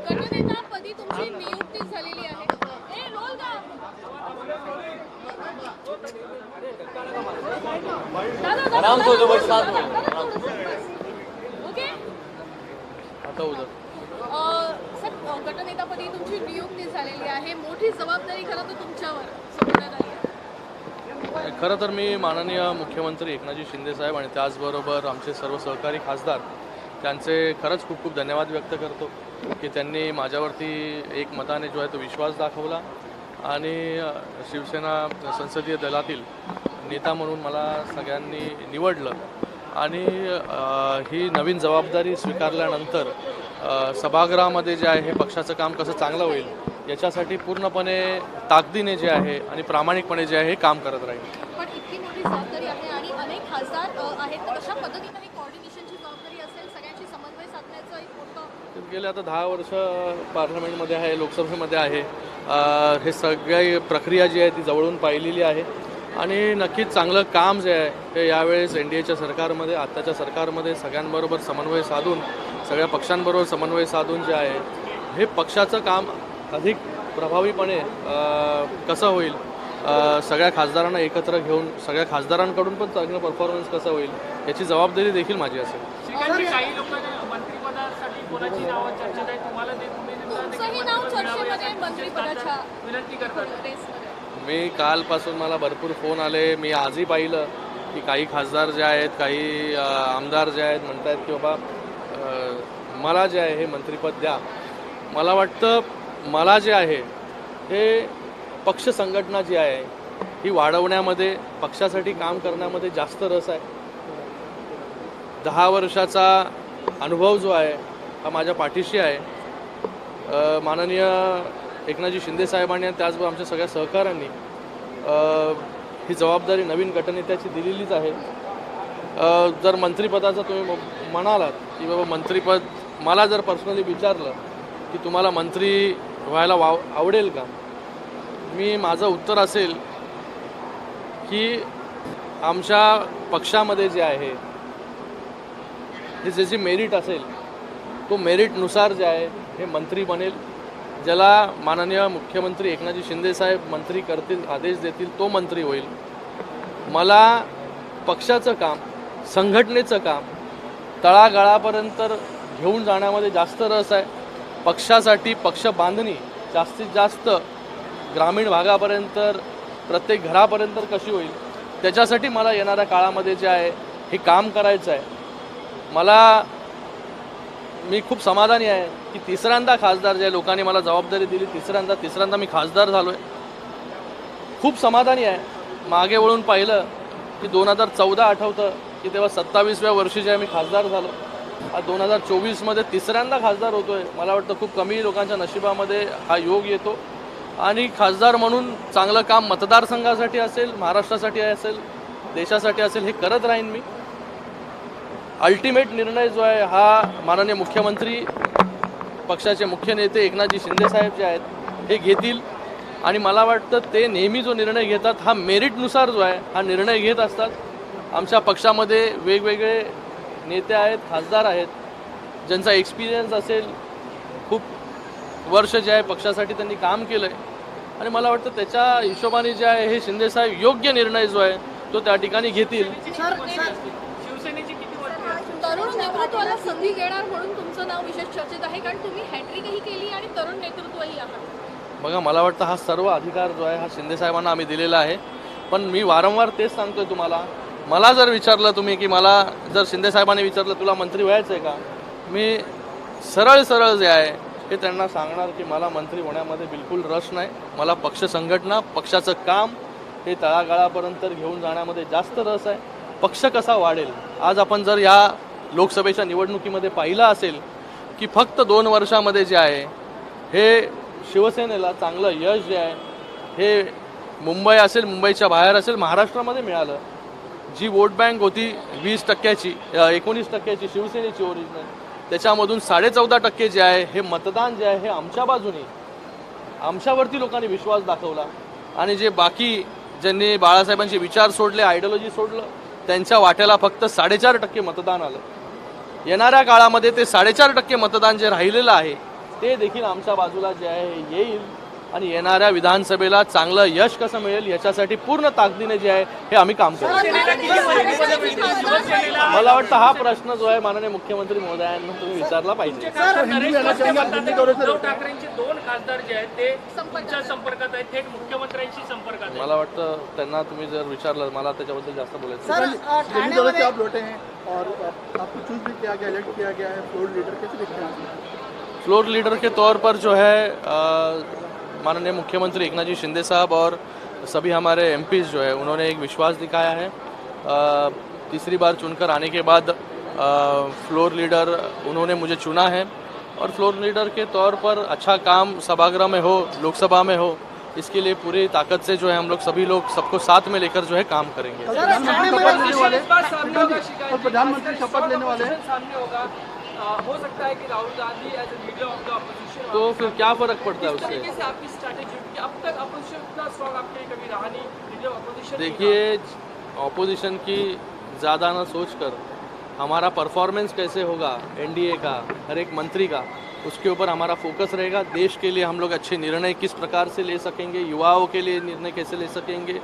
गटनेतापदी तुमची नियुक्ती झालेली आहे ए, रोल का? दादा, दादा, आराम से हो जाओ, बस साथ में। दादा, ओके आता उद्या अ, साहेब, अ, गटनेतापदी तुमची नियुक्ती झालेली आहे. मोठी जबाबदारी खरं तर तुमच्यावर. सोपवण्यात आली खरं तर मी माननीय मुख्यमंत्री एकनाथजी शिंदेसाहेब आणि त्याचबरोबर आमचे सर्व सहकारी खासदार त्यांचे खरंच खूप खूप धन्यवाद व्यक्त करतो की त्यांनी माझ्यावरती एक मताने जो आहे तो विश्वास दाखवला आणि शिवसेना संसदीय दलातील नेता म्हणून मला सगळ्यांनी निवडलं आणि ही नवीन जबाबदारी स्वीकारल्यानंतर सभागृहामध्ये जे आहे हे पक्षाचं काम कसं चांगलं होईल याच्यासाठी पूर्णपणे ताकदीने जे आहे आणि प्रामाणिकपणे जे आहे हे काम करत राहील. पण इतकी मोठी जबाबदारी आहे आणि अनेक खासदार अ, आहेत. तर कशा पद्धतीने ही कोऑर्डिनेशनची जबाबदारी असेल सगळ्यांशी समन्वय साधण्याचं एक मोठं गेले आता दहा वर्ष पार्लमेंटमध्ये आहे लोकसभेमध्ये आहे. अ, हे सगळी प्रक्रिया जी आहे ती जवळून पाहिलेली आहे. आणि नक्कीच चांगलं काम जे आहे ते यावेळेस एन डी एच्या सरकारमध्ये आत्ताच्या सरकारमध्ये सगळ्यांबरोबर समन्वय साधून सगळ्या पक्षांबरोबर समन्वय साधून जे आहे हे पक्षाचं काम अधिक प्रभावीपणे कसं होईल? सगळ्या खासदारांना एकत्र घेऊन सगळ्या खासदारांकडून पण चांगलं परफॉर्मन्स कसं होईल याची जबाबदारी देखील माझी असेल. श्रीकांतजी काही लोक मंत्रिपदासाठी कोणाची नावं चर्चेत आहे तुम्हाला ते तुम्ही तुमचंही नाव चर्चेमध्ये मंत्रिपदाच्या विनंती करतात. रेसमध्ये मी कालपासून मला भरपूर फोन आले मी आजही पाहिलं की काही खासदार जे आहेत काही आमदार जे आहेत म्हणत आहेत की बाबा मला जे आहे हे मंत्रिपद द्या. मला वाटतं मला जे आहे हे पक्ष संघटना जी आहे ही वाढवण्यामध्ये पक्षासाठी काम करण्यामध्ये जास्त रस आहे. दहा वर्षाचा अनुभव जो आहे हा माझ्या पाठीशी आहे. माननीय एकनाथजी शिंदे साहेबांनी आणि त्याचबरोबर आमच्या सगळ्या सहकाऱ्यांनी ही जबाबदारी नवीन गटनेत्याची दिलेलीच आहे. जर मंत्रिपदाचं तुम्ही म- म्हणालात की बाबा मंत्रिपद मला जर पर्सनली विचारलं की तुम्हाला मंत्री व्हायला वाव आवडेल का? मी माझं उत्तर असेल की आमच्या पक्षामध्ये जे आहे हे ज्याची मेरिट असेल तो मेरिटनुसार जे आहे हे मंत्री बनेल ज्याला माननीय मुख्यमंत्री एकनाथजी शिंदेसाहेब मंत्री करतील आदेश देतील तो मंत्री होईल. मला पक्षाचं काम संघटनेचं काम तळागाळापर्यंत घेऊन जाण्यामध्ये जास्त रस आहे. पक्षासाठी पक्ष बांधणी जास्तीत जास्त ग्रामीण भागापर्यंत प्रत्येक घरापर्यंत कशी होईल त्याच्यासाठी मला येणाऱ्या काळामध्ये जे आहे हे काम करायचं आहे. मला मी खूप समाधानी आहे की तिसऱ्यांदा खासदार जे लोकांनी मला जबाबदारी दिली तिसऱ्यांदा तिसऱ्यांदा मी खासदार झालो आहे खूप समाधानी आहे. मागे वळून पाहिलं की दोन हजार चौदा आठवतं की तेव्हा सत्तावीसव्या वर्षी जे आहे मी खासदार झालो. हा दोन हजार चोवीसमध्ये तिसऱ्यांदा खासदार होतो आहे मला वाटतं खूप कमी लोकांच्या नशिबामध्ये हा योग येतो. आणि खासदार म्हणून चांगलं काम मतदारसंघासाठी असेल महाराष्ट्रासाठी असेल देशासाठी असेल हे करत राहीन मी. अल्टिमेट निर्णय जो आहे हा माननीय मुख्यमंत्री पक्षाचे मुख्य नेते एकनाथजी शिंदेसाहेब जे आहेत हे घेतील. आणि मला वाटतं ते नेहमी जो निर्णय घेतात हा मेरिटनुसार जो आहे हा निर्णय घेत असतात. आमच्या पक्षामध्ये वेगवेगळे नेते आहेत खासदार आहेत. ज्यांचा एक्सपिरियन्स असेल खूप वर्ष जे आहे पक्षासाठी त्यांनी काम केलं आहे आणि मला वाटतं त्याच्या हिशोबाने जे आहे हे शिंदेसाहेब योग्य निर्णय जो आहे तो त्या ठिकाणी घेतील. शिवसेनेची किती वर्ष तरुण नेतृत्वाला संधी घेणार म्हणून तुमचं नाव विशेष चर्चेत आहे कारण तुम्ही हॅट्रिकही केली आणि तरुण नेतृत्वही आहात. बघा मला वाटतं हा सर्व अधिकार जो आहे हा शिंदे साहेबांना आम्ही दिलेला आहे. पण मी वारंवार तेच सांगतोय तुम्हाला मला जर विचारलं तुम्ही की मला जर शिंदे साहेबांनी विचारलं तुला मंत्री व्हायचं आहे का? मी सरळ सरळ जे आहे हे त्यांना सांगणार की मला मंत्री होण्यामध्ये बिलकुल रस नाही. मला पक्ष संघटना पक्षाचं काम हे तळागाळापर्यंत घेऊन जाण्यामध्ये जास्त रस आहे. पक्ष कसा वाढेल? आज आपण जर या लोकसभेच्या निवडणुकीमध्ये पाहिलं असेल की फक्त दोन वर्षामध्ये जे आहे हे शिवसेनेला चांगलं यश जे आहे हे मुंबई असेल मुंबईच्या बाहेर असेल महाराष्ट्रामध्ये मिळालं. जी वोट बँक होती वीस टक्क्याची एकोणीस टक्क्याची शिवसेनेची ओरिजिनल त्याच्यामधून साडेचौदा टक्के जे आहे हे मतदान जे आहे हे आमच्या बाजूने आमच्यावरती लोकांनी विश्वास दाखवला. आणि जे बाकी ज्यांनी बाळासाहेबांचे विचार सोडले आयडिओलॉजी सोडलं त्यांच्या वाट्याला फक्त साडेचार टक्के मतदान आलं. येणाऱ्या काळामध्ये ते साडेचार टक्के मतदान जे राहिलेलं आहे ते देखील आमच्या बाजूला जे आहे येईल. आणि येणाऱ्या विधानसभेला चांगलं यश कसं मिळेल याच्यासाठी पूर्ण ताकदीने जे आहे हे आम्ही काम करू मला वाटतं हा प्रश्न जो आहे माननीय मुख्यमंत्री महोदयांना तुम्ही विचारला पाहिजे. उद्धव ठाकरेंचे दोन खासदार जे आहेत ते तुमच्या संपर्कात आहेत थेट मुख्यमंत्र्यांशी संपर्कात आहेत. मला वाटतं त्यांना तुम्ही जर विचारलं मला त्याच्याबद्दल जास्त बोलायचं सर नाही. अ, ठाणे से आप लौटे हैं और आप- आपको चूज भी किया गया इलेक्ट किया गया है फ्लोर लीडर कैसे देखते हैं? आप फ्लोर लीडर के तौर पर जो है माननीय मुख्यमंत्री एकनाथ जी शिंदे साहब और सभी हमारे एम जो है उन्होंने एक विश्वास दिखाया है। तीसरी बार चुनकर आने के बाद फ्लोर लीडर उन्होंने मुझे चुना है और फ्लोर लीडर के तौर पर अच्छा काम सभागृह में हो लोकसभा में हो इसके लिए पूरी ताकत से जो है हम लोग सभी लोग सबको साथ में लेकर जो है काम करेंगे। प्रधानमंत्री शपथ लेने वाले हैं। सामने होगा। हो सकता है कि Rahul Gandhi as a leader of the opposition तो फिर क्या फ़र्क पड़ता है उससे? आपकी स्ट्रैटेजी अब तक अपोजिशन इतना स्ट्रॉन्ग आपके कभी रहा नहीं लीडर अपोजिशन देखिए ऑपोजिशन की ज़्यादा ना सोचकर हमारा परफॉर्मेंस कैसे होगा एनडीए का हर एक मंत्री का उसके ऊपर हमारा फोकस रहेगा। देश के लिए हम लोग अच्छे निर्णय किस प्रकार से ले सकेंगे युवाओं के लिए निर्णय कैसे ले सकेंगे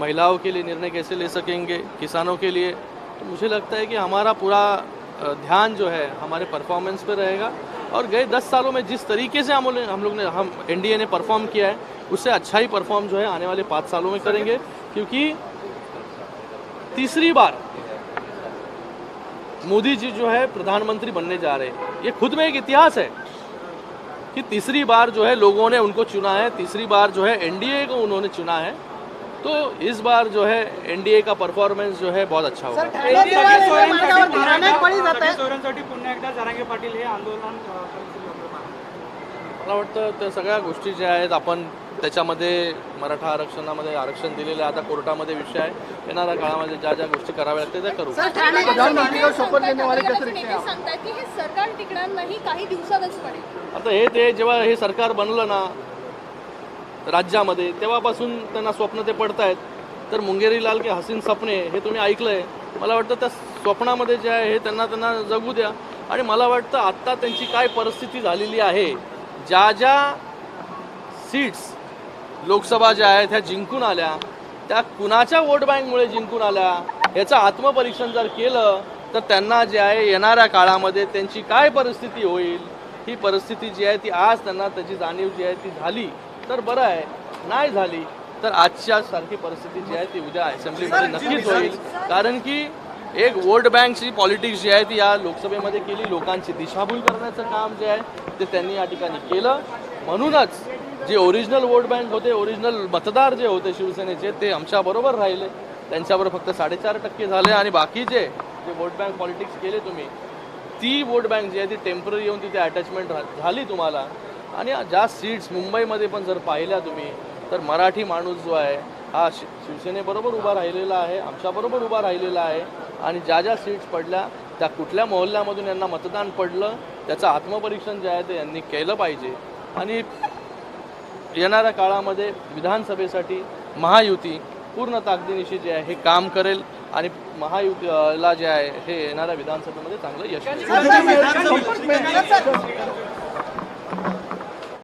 महिलाओं के लिए निर्णय कैसे ले सकेंगे किसानों के लिए? तो मुझे लगता है कि हमारा पूरा ध्यान जो है हमारे परफॉर्मेंस पे रहेगा। और गए दस सालों में जिस तरीके से हम हम लोग ने हम एनडीए ने परफॉर्म किया है, उससे अच्छा ही परफॉर्म जो है आने वाले पाँच सालों में करेंगे। क्योंकि तीसरी बार मोदी जी जो है प्रधानमंत्री बनने जा रहे हैं। ये खुद में एक इतिहास है कि तीसरी बार जो है लोगों ने उनको चुना है, तीसरी बार जो है एनडीए को उन्होंने चुना है। तो इस बार जो है एनडीए का परफॉर्मेंस जो है बहुत अच्छा होगा। हे. मला वाटतं त्या सगळ्या गोष्टी ज्या आहेत आपण त्याच्यामध्ये मराठा आरक्षणामध्ये आरक्षण दिलेलं आहे आता कोर्टामध्ये विषय आहे. येणाऱ्या काळामध्ये ज्या ज्या गोष्टी कराव्या लागतील त्या करू. आता हे ते जेव्हा हे सरकार बनलं ना राज्यामध्ये तेव्हापासून त्यांना स्वप्न ते पडतायत. तर मुंगेरी लाल के हसीन सपने हे तुम्ही ऐकलंय. मला वाटतं त्या स्वप्नामध्ये जे आहे हे त्यांना त्यांना जगू द्या. आणि मला वाटतं आत्ता त्यांची काय परिस्थिती झालेली आहे ज्या ज्या सीट्स लोकसभा ज्या आहेत ह्या जिंकून आल्या त्या कुणाच्या वोट बँकमुळे जिंकून आल्या याचं आत्मपरीक्षण जर केलं तर त्यांना जे आहे येणाऱ्या काळामध्ये त्यांची काय परिस्थिती होईल ही परिस्थिती जी आहे ती आज त्यांना त्याची जाणीव जी आहे ती झाली. तर बरं आहे. नाही झाली तर आजच्या सारखी परिस्थिती जी आहे ती उद्या असेंब्लीमध्ये नक्कीच होईल. कारण की एक वोट बँकची पॉलिटिक्स जी आहे ती या लोकसभेमध्ये केली लोकांची दिशाभूल करण्याचं काम जे आहे ते त्यांनी या ठिकाणी केलं. म्हणूनच जे ओरिजिनल वोट बँक होते ओरिजिनल मतदार जे होते शिवसेनेचे ते आमच्याबरोबर राहिले. त्यांच्यावर फक्त साडेचार टक्के झाले आणि बाकीचे जे वोट बँक पॉलिटिक्स केले तुम्ही ती वोट बँक जी आहे ती टेंपररी येऊन तिथे अटॅचमेंट झाली तुम्हाला. आणि ज्या सीट्स मुंबईमध्ये पण जर पाहिल्या तुम्ही तर मराठी माणूस जो आहे हा शि शिवसेनेबरोबर उभा राहिलेला आहे आमच्याबरोबर उभा राहिलेला आहे आणि ज्या ज्या सीट्स पडल्या त्या कुठल्या मोहल्ल्यामधून यांना मतदान पडलं त्याचं आत्मपरीक्षण जे आहे ते यांनी केलं पाहिजे आणि येणाऱ्या काळामध्ये विधानसभेसाठी महायुती पूर्ण ताकदीनिशी जे आहे हे काम करेल आणि महायुतीला जे आहे हे येणाऱ्या विधानसभेमध्ये चांगलं यश